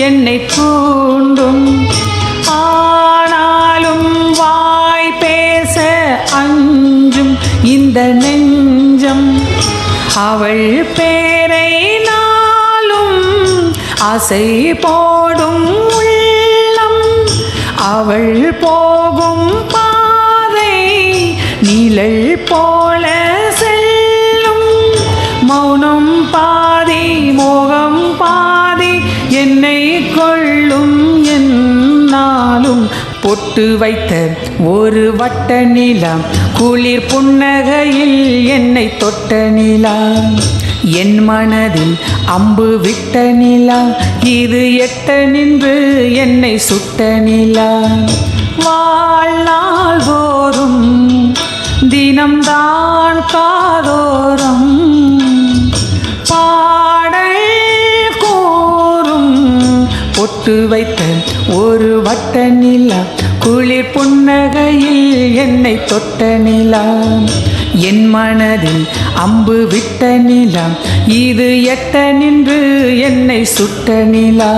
என்னை தூண்டும். ஆனாலும் வாய் பேச அஞ்சும் இந்த நெஞ்சம். அவள் பேரை நாளும் ஆசை போடும் உள்ளம். அவள் போகும் பாதை நீழல் போல பொட்டு வைத்த ஒரு வட்ட நிலம் குளிர் புன்னகையில் என்னை தொட்ட நிலா என் மனதில் அம்பு விட்ட நிலா இது எட்ட நின்று என்னை சுட்ட நிலா வாழ்நாள் தோறும் தினம்தான் கா பொட்டு வைத்த ஒரு வட்ட நிலா குளிர் புன்னகையில் என்னை தொட்ட நிலா. என் மனதில் அம்பு விட்ட நிலா இது எட்ட நின்று என்னை சுட்ட நிலா.